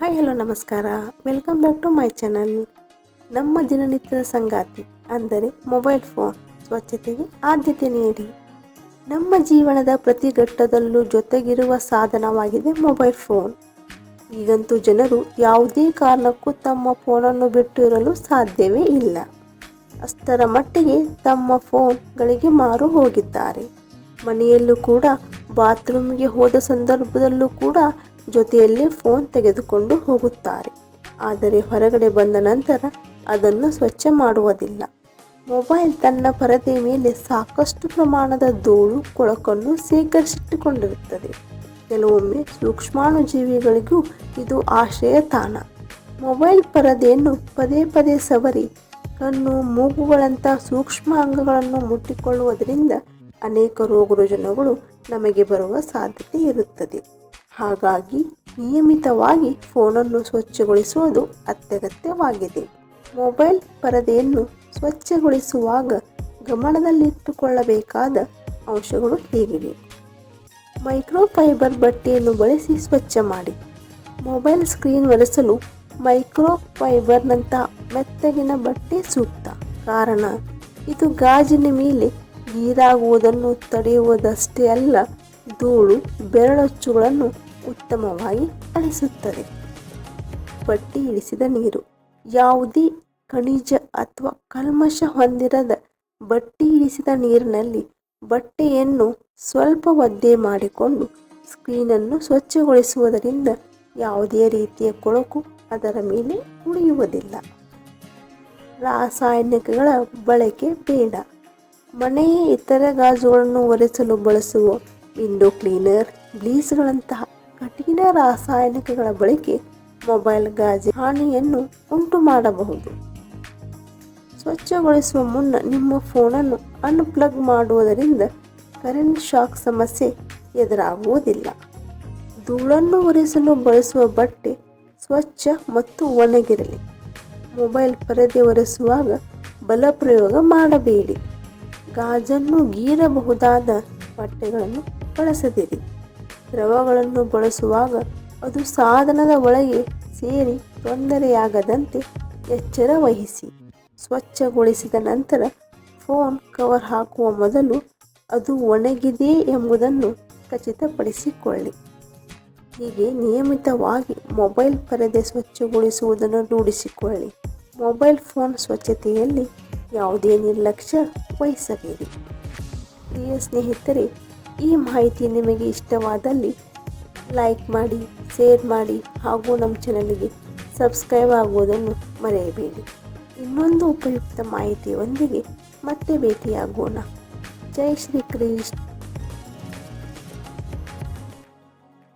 Hi, hello, ನಮಸ್ಕಾರ. Welcome back to my channel ನಮ್ಮ ದಿನನಿತ್ಯದ ಸಂಗಾತಿ ಅಂದರೆ ಮೊಬೈಲ್ ಫೋನ್ ಸ್ವಚ್ಛತೆಗೆ ಆದ್ಯತೆ ನೀಡಿ. ನಮ್ಮ ಜೀವನದ ಪ್ರತಿ ಘಟ್ಟದಲ್ಲೂ ಜೊತೆಗಿರುವ ಸಾಧನವಾಗಿದೆ ಮೊಬೈಲ್ ಫೋನ್ ಈಗಂತೂ ಜನರು ಯಾವುದೇ ಕಾರಣಕ್ಕೂ ತಮ್ಮ ಫೋನನ್ನು ಬಿಟ್ಟು ಇರಲು ಸಾಧ್ಯವೇ ಇಲ್ಲ. ಅಷ್ಟರ ಮಟ್ಟಿಗೆ ತಮ್ಮ ಫೋನ್ಗಳಿಗೆ ಮಾರು ಹೋಗಿದ್ದಾರೆ. ಮನೆಯಲ್ಲೂ ಕೂಡ ಬಾತ್ರೂಮ್ಗೆ ಹೋದ ಸಂದರ್ಭದಲ್ಲೂ ಕೂಡ ಜೊತೆಯಲ್ಲಿ ಫೋನ್ ತೆಗೆದುಕೊಂಡು ಹೋಗುತ್ತಾರೆ. ಆದರೆ ಹೊರಗಡೆ ಬಂದ ನಂತರ ಅದನ್ನು ಸ್ವಚ್ಛ ಮಾಡುವುದಿಲ್ಲ. ಮೊಬೈಲ್ ತನ್ನ ಪರದೆ ಮೇಲೆ ಸಾಕಷ್ಟು ಪ್ರಮಾಣದ ಧೂಳು, ಕೊಳಕನ್ನು ಶೇಖರಿಸಿಟ್ಟುಕೊಂಡಿರುತ್ತದೆ. ಕೆಲವೊಮ್ಮೆ ಸೂಕ್ಷ್ಮಾಣುಜೀವಿಗಳಿಗೂ ಇದು ಆಶ್ರಯ ತಾಣ. ಮೊಬೈಲ್ ಪರದೆಯನ್ನು ಪದೇ ಪದೇ ಸವರಿ, ಕಣ್ಣು ಮೂಗುಗಳಂಥ ಸೂಕ್ಷ್ಮ ಅಂಗಗಳನ್ನು ಮುಟ್ಟಿಕೊಳ್ಳುವುದರಿಂದ ಅನೇಕ ರೋಗ ರುಜಿನಗಳು ನಮಗೆ ಬರುವ ಸಾಧ್ಯತೆ ಇರುತ್ತದೆ. ಹಾಗಾಗಿ ನಿಯಮಿತವಾಗಿ ಫೋನನ್ನು ಸ್ವಚ್ಛಗೊಳಿಸುವುದು ಅತ್ಯಗತ್ಯವಾಗಿದೆ. ಮೊಬೈಲ್ ಪರದೆಯನ್ನು ಸ್ವಚ್ಛಗೊಳಿಸುವಾಗ ಗಮನದಲ್ಲಿಟ್ಟುಕೊಳ್ಳಬೇಕಾದ ಅಂಶಗಳು ಹೀಗಿವೆ. ಮೈಕ್ರೋಫೈಬರ್ ಬಟ್ಟೆಯನ್ನು ಬಳಸಿ ಸ್ವಚ್ಛ ಮಾಡಿ. ಮೊಬೈಲ್ ಸ್ಕ್ರೀನ್ ಒರೆಸಲು ಮೈಕ್ರೋಫೈಬರ್ನಂಥ ಮೆತ್ತಗಿನ ಬಟ್ಟೆ ಸೂಕ್ತ. ಕಾರಣ, ಇದು ಗಾಜಿನ ಮೇಲೆ ನೀರಾಗುವುದನ್ನು ತಡೆಯುವುದಷ್ಟೇ ಅಲ್ಲ, ಧೂಳು, ಬೆರಳಚ್ಚುಗಳನ್ನು ಉತ್ತಮವಾಗಿ ಅಳಿಸುತ್ತದೆ ಬಟ್ಟಿ ಇಳಿಸಿದ ನೀರು. ಯಾವುದೇ ಖನಿಜ ಅಥವಾ ಕಲ್ಮಶ ಹೊಂದಿರದ ಬಟ್ಟಿ ಇಳಿಸಿದ ನೀರಿನಲ್ಲಿ ಬಟ್ಟೆಯನ್ನು ಸ್ವಲ್ಪ ಒದ್ದೆ ಮಾಡಿಕೊಂಡು ಸ್ಕ್ರೀನನ್ನು ಸ್ವಚ್ಛಗೊಳಿಸುವುದರಿಂದ ಯಾವುದೇ ರೀತಿಯ ಕೊಳಕು ಅದರ ಮೇಲೆ ಉಳಿಯುವುದಿಲ್ಲ. ರಾಸಾಯನಿಕಗಳ ಬಳಕೆ ಬೇಡ. ಮನೆಯ ಇತರ ಗಾಜುಗಳನ್ನು ಒರೆಸಲು ಬಳಸುವ ವಿಂಡೋ ಕ್ಲೀನರ್, ಬ್ಲೀಸ್ಗಳಂತಹ ಕಠಿಣ ರಾಸಾಯನಿಕಗಳ ಬಳಕೆ ಮೊಬೈಲ್, ಗಾಜಿ, ಹಾನಿಯನ್ನು ಉಂಟು ಮಾಡಬಹುದು ಸ್ವಚ್ಛಗೊಳಿಸುವ ಮುನ್ನ ನಿಮ್ಮ ಫೋನನ್ನು ಅನ್ಪ್ಲಗ್ ಮಾಡುವುದರಿಂದ ಕರೆಂಟ್ ಶಾಕ್ ಸಮಸ್ಯೆ ಎದುರಾಗುವುದಿಲ್ಲ. ಧೂಳನ್ನು ಒರೆಸಲು ಬಳಸುವ ಬಟ್ಟೆ ಸ್ವಚ್ಛ ಮತ್ತು ಒಣಗಿರಲಿ. ಮೊಬೈಲ್ ಪರದೆ ಒರೆಸುವಾಗ ಬಲ ಪ್ರಯೋಗ ಮಾಡಬೇಡಿ. ಗಾಜನ್ನು ಗೀರಬಹುದಾದ ಬಟ್ಟೆಗಳನ್ನು ಬಳಸದಿರಿ. ದ್ರವಗಳನ್ನು ಬಳಸುವಾಗ ಅದು ಸಾಧನದ ಒಳಗೆ ಸೇರಿ ತೊಂದರೆಯಾಗದಂತೆ ಎಚ್ಚರ ವಹಿಸಿ. ಸ್ವಚ್ಛಗೊಳಿಸಿದ ನಂತರ ಫೋನ್ ಕವರ್ ಹಾಕುವ ಮೊದಲು ಅದು ಒಣಗಿದೆ ಎಂಬುದನ್ನು ಖಚಿತಪಡಿಸಿಕೊಳ್ಳಿ. ಹೀಗೆ ನಿಯಮಿತವಾಗಿ ಮೊಬೈಲ್ ಪರದೆ ಸ್ವಚ್ಛಗೊಳಿಸುವುದನ್ನು ರೂಢಿಸಿಕೊಳ್ಳಿ. ಮೊಬೈಲ್ ಫೋನ್ ಸ್ವಚ್ಛತೆಯಲ್ಲಿ ಯಾವುದೇ ನಿರ್ಲಕ್ಷ್ಯ ವಹಿಸಬೇಡಿ. ಪ್ರಿಯ ಸ್ನೇಹಿತರೆ ಈ ಮಾಹಿತಿ ನಿಮಗೆ ಇಷ್ಟವಾದಲ್ಲಿ ಲೈಕ್ ಮಾಡಿ, ಶೇರ್ ಮಾಡಿ ಹಾಗೂ ನಮ್ಮ ಚಾನಲ್ಗೆ ಸಬ್ಸ್ಕ್ರೈಬ್ ಆಗುವುದನ್ನು ಮರೆಯಬೇಡಿ. ಇನ್ನೊಂದು ಉಪಯುಕ್ತ ಮಾಹಿತಿಯೊಂದಿಗೆ ಮತ್ತೆ ಭೇಟಿಯಾಗೋಣ. ಜೈ ಶ್ರೀ ಕೃಷ್ಣ.